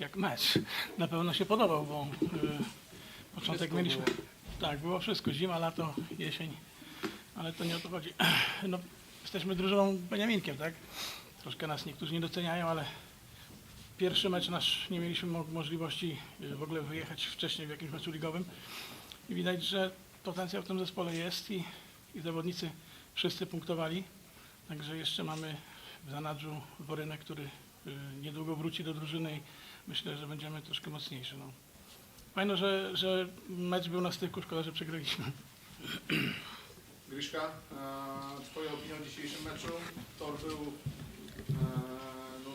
jak mecz. Na pewno się podobał, bo y, początek Wszystko mieliśmy. było. Tak, było wszystko, zima, lato, jesień, ale to nie o to chodzi. No, jesteśmy drużyną Beniaminkiem, tak? Troszkę nas niektórzy nie doceniają, ale pierwszy mecz nasz nie mieliśmy mo- możliwości y, w ogóle wyjechać wcześniej w jakimś meczu ligowym i widać, że potencjał w tym zespole jest i, i zawodnicy wszyscy punktowali. Także jeszcze mamy w zanadrzu Borynę, który y, niedługo wróci do drużyny myślę, że będziemy troszkę mocniejsi. No. Fajno, że, że mecz był na styku, szkoda, że przegraliśmy. Gryszka, e, Twoja opinia o dzisiejszym meczu? Tor był e, no,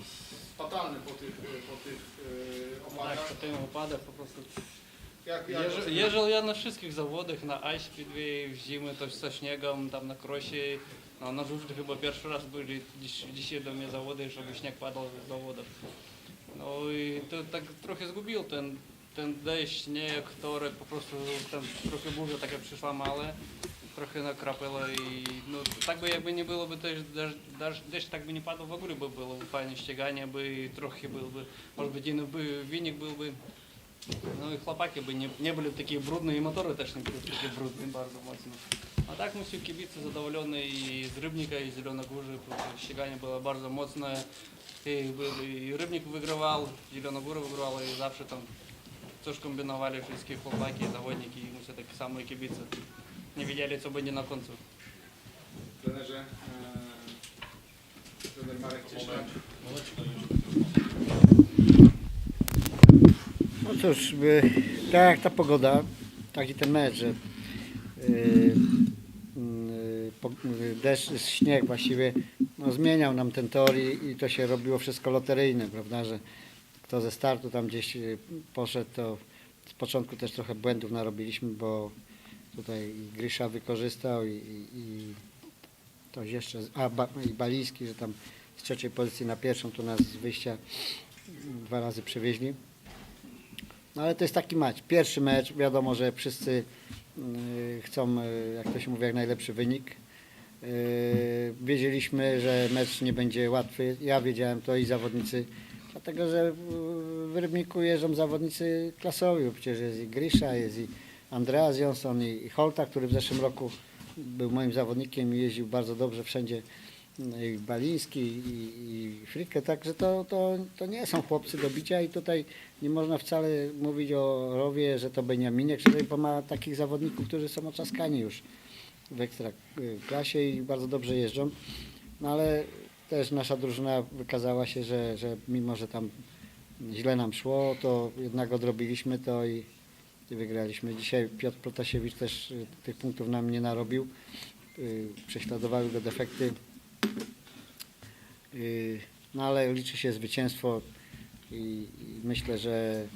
fatalny po tych, po tych e, Tak, opadach. po tym opadach po prostu. Jak, jak Jeżdż- Jeżdżę ja na wszystkich zawodach, na Ice Speedway, w zimę to ze śniegiem, tam na krosie. No, na żużlu chyba pierwszy raz byli dzisiaj do mnie zawody, żeby śnieg padał z zawodów. I to tak trochę zgubił ten, ten deszcz, śnieg, który po prostu tam trochę burza taka przyszła male, trochę nakrapała i no tak by jakby nie byłoby też deszcz, deszcz, tak by nie padał w ogóle by było fajne ściganie by trochę byłby, może być inny by wynik byłby no i chłopaki by nie, nie byli takie brudne i motory też nie były takie brudne bardzo mocno. A tak my się kibice zadowoleni i z Rybnika i z Zielonogórzy, bo ściganie było bardzo mocne. I, był, i Rybnik wygrywał, Zielonogóra wygrywała i zawsze tam coś kombinowali wszystkie chłopaki, zawodniki i my się takie same kibice. Nie wiedzieli co będzie na końcu. Trenerze, e, trener Marek Cieślak. No cóż, y, tak jak ta pogoda, tak i ten mecz, że y, y, po- y, deszcz, śnieg właściwie no, zmieniał nam ten tor i, i to się robiło wszystko loteryjne, prawda, że kto ze startu tam gdzieś y, poszedł, to z początku też trochę błędów narobiliśmy, bo tutaj i Grysza wykorzystał i, i, i jeszcze, a ba, i Baliński, że tam z trzeciej pozycji na pierwszą to nas z wyjścia dwa razy przewieźli. No ale to jest taki mecz. Pierwszy mecz, wiadomo, że wszyscy y, chcą, y, jak to się mówi, jak najlepszy wynik. Y, Wiedzieliśmy, że mecz nie będzie łatwy. Ja wiedziałem to i zawodnicy, dlatego że w Rybniku jeżdżą zawodnicy klasowi. Przecież jest i Grisza, jest i Andreas Jonsson i Holta, który w zeszłym roku był moim zawodnikiem i jeździł bardzo dobrze wszędzie. No i Baliński i, i także to, to, to nie są chłopcy do bicia i tutaj nie można wcale mówić o Rowie, że to Beniaminek, że ma takich zawodników, którzy są oczaskani już w ekstra y, i bardzo dobrze jeżdżą. No ale też nasza drużyna wykazała się, że, że mimo, że tam źle nam szło, to jednak odrobiliśmy to i, wygraliśmy. Dzisiaj Piotr Protasiewicz też y, tych punktów nam nie narobił. Y, Prześladowały go defekty. No ale liczy się zwycięstwo i, i myślę, że,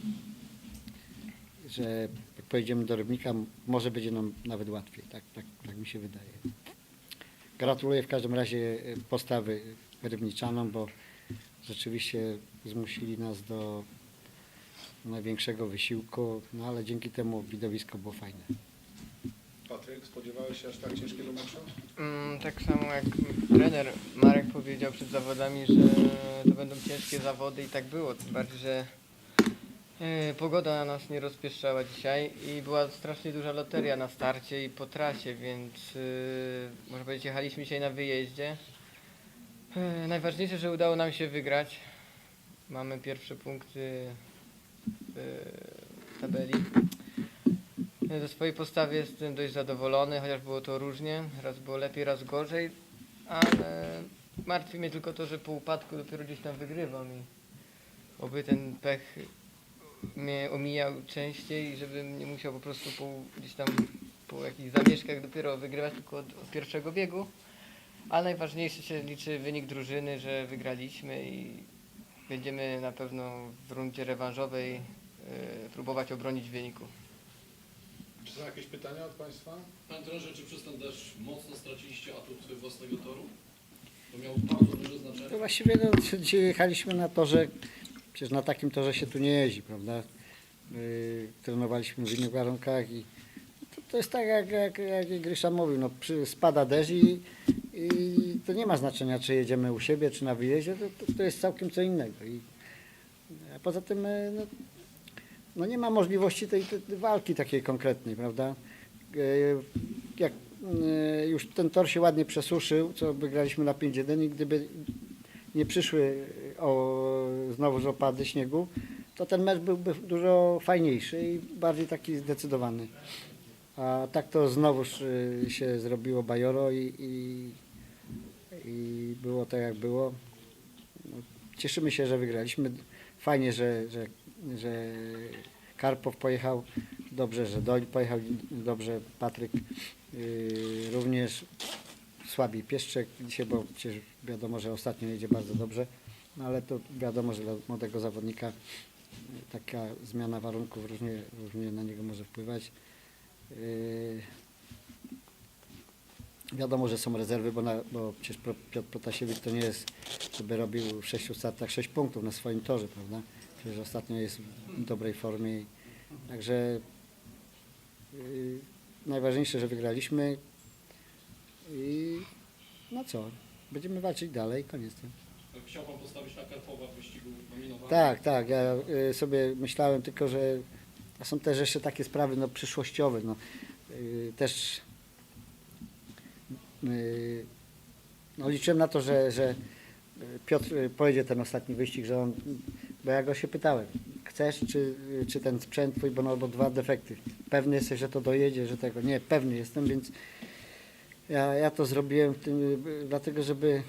że pojedziemy do Rybnika, może będzie nam nawet łatwiej. Tak, tak, tak mi się wydaje. Gratuluję w każdym razie y, postawy Rybniczanom, bo rzeczywiście zmusili nas do największego wysiłku, no ale dzięki temu widowisko było fajne. Patryk, spodziewałeś się aż tak ciężkiego meczu? Mm, tak samo jak trener Marek powiedział przed zawodami, że to będą ciężkie zawody i tak było. Tym bardziej, że e, pogoda na nas nie rozpieszczała dzisiaj i była strasznie duża loteria na starcie i po trasie, więc e, można powiedzieć jechaliśmy dzisiaj na wyjeździe. E, najważniejsze, że udało nam się wygrać. Mamy pierwsze punkty w tabeli. Ze swojej postawy jestem dość zadowolony, chociaż było to różnie. Raz było lepiej, raz gorzej, ale martwi mnie tylko to, że po upadku dopiero gdzieś tam wygrywam i oby ten pech mnie omijał częściej i żebym nie musiał po prostu po, gdzieś tam po jakichś zamieszkach dopiero wygrywać tylko od, od pierwszego biegu. Ale najważniejszy się liczy wynik drużyny, że wygraliśmy i będziemy na pewno w rundzie rewanżowej e, próbować obronić wyniku. Czy są jakieś pytania od Państwa? Panie trenerze, czy przez ten deszcz mocno straciliście atut własnego toru? To miało bardzo duże To znaczenie. właściwie no, dzisiaj jechaliśmy na torze, przecież na takim torze się tu nie jeździ, prawda? Yy, trenowaliśmy w innych warunkach i to, to jest tak, jak, jak, jak Grysza mówił, no, przy, spada deszcz i, i to nie ma znaczenia, czy jedziemy u siebie, czy na wyjeździe, to, to, to jest całkiem co innego. I, A poza tym e, no, no nie ma możliwości tej, tej walki takiej konkretnej, prawda? E, Jak e, już ten tor się ładnie przesuszył, co wygraliśmy na 5-1 i gdyby nie przyszły o, znowu opady śniegu, to ten mecz byłby dużo fajniejszy i bardziej taki zdecydowany. A tak to znowuż y, się zrobiło bajoro i, i, i było tak jak było. No, cieszymy się, że wygraliśmy. Fajnie, że, że, że Karpow pojechał dobrze, że Doyle pojechał dobrze, Patryk y, również słabiej Pieszczek dzisiaj, bo przecież wiadomo, że ostatnio jedzie bardzo dobrze, no ale to wiadomo, że dla młodego zawodnika y, taka zmiana warunków różnie, różnie na niego może wpływać. Yy, Wiadomo, że są rezerwy, bo, na, bo przecież Piotr Protasiewicz to nie jest, żeby robił w sześciu startach 6 punktów na swoim torze, prawda? Przecież ostatnio jest w dobrej formie. Także yy, najważniejsze, że wygraliśmy i no co, będziemy walczyć dalej, koniec. nie? Chciał Pan postawić na Karpowa w wyścigu nominowanym? Tak, tak. Ja y, sobie myślałem tylko, że są też jeszcze takie sprawy no, przyszłościowe. No, y, też y, no, liczyłem na to, że, że Piotr pojedzie ten ostatni wyścig, że on, bo ja go się pytałem, chcesz czy, czy ten sprzęt twój, bo no, bo dwa defekty. Pewny jesteś, że to dojedzie, że tego. Nie, pewny jestem, więc ja, ja to zrobiłem tym, dlatego, żeby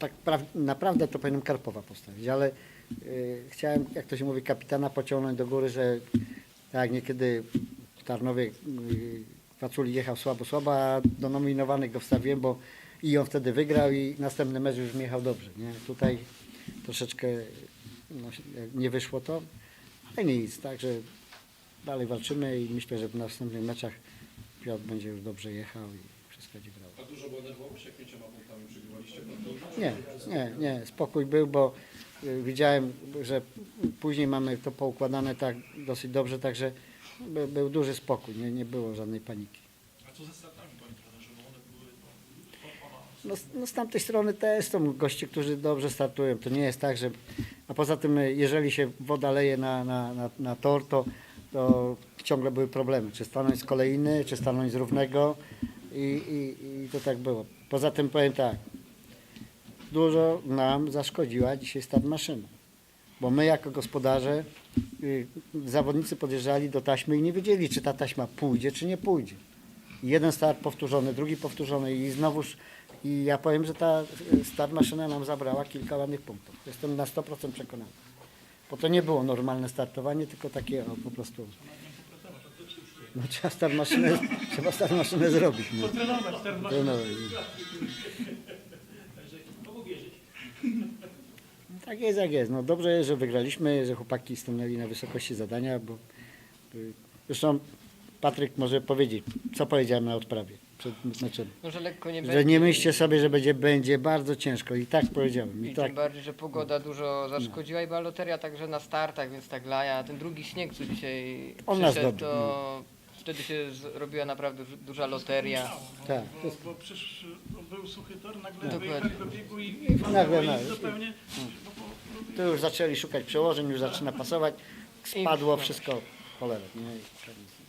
tak pra- naprawdę to powinienem Karpowa postawić, ale y, chciałem, jak to się mówi, kapitana pociągnąć do góry, że tak niekiedy w Tarnowie y, jechał słabo, słabo, a do nominowanych go wstawiłem, bo i on wtedy wygrał i następny mecz już jechał dobrze. Nie? Tutaj troszeczkę no, nie wyszło to, ale nic, także dalej walczymy i myślę, że w następnych meczach Piotr będzie już dobrze jechał i wszystko będzie grało. A dużo było nerwowość, jak Karpowi? Nie, nie, nie, spokój był, bo y, widziałem, że później mamy to poukładane tak dosyć dobrze, także by, był duży spokój, nie, nie było żadnej paniki. A co ze panie trenerze? Bo one były No, z- no z tamtej strony też są goście, którzy dobrze startują. To nie jest tak, że. A poza tym, y, jeżeli się woda leje na, na, na, na tor, to, to ciągle były problemy. Czy stanąć z kolejny, czy stanąć z równego i, i, i to tak było. Poza tym powiem tak. Dużo nam zaszkodziła dzisiaj start maszyna. Bo my jako gospodarze, y, zawodnicy podjeżdżali do taśmy i nie wiedzieli, czy ta taśma pójdzie, czy nie pójdzie. Jeden start powtórzony, drugi powtórzony i znowuż i ja powiem, że ta y, start maszyna nam zabrała kilka ładnych punktów. Jestem na 100% przekonany. Bo to nie było normalne startowanie, tylko takie o, po prostu. No trzeba start maszynę, trzeba start maszynę zrobić. No. Potrenować start maszyny. No, no. Tak jest jak jest. No dobrze jest, że wygraliśmy, że chłopaki stanęli na wysokości zadania, bo y, zresztą Patryk może powiedzieć, co powiedziałem na odprawie przed meczem. No, że lekko nie Że będzie. nie myślcie sobie, że będzie, będzie bardzo ciężko. I tak powiedziałem. I I tak. tym bardziej, że pogoda dużo zaszkodziła i była loteria także na startach, więc tak laja. A ten drugi śnieg, co dzisiaj On nas przyszedł, dobił, to wtedy się zrobiła naprawdę du- duża loteria. tak. Bo, bo przecież no, był suchy tor, nagle Dokładnie. wyjechali do biegu i, I i nagle i na- zupełnie... bo- bo- Tu już zaczęli szukać przełożeń, już zaczyna pasować. Spadło wszystko cholera. Nie? I koniec.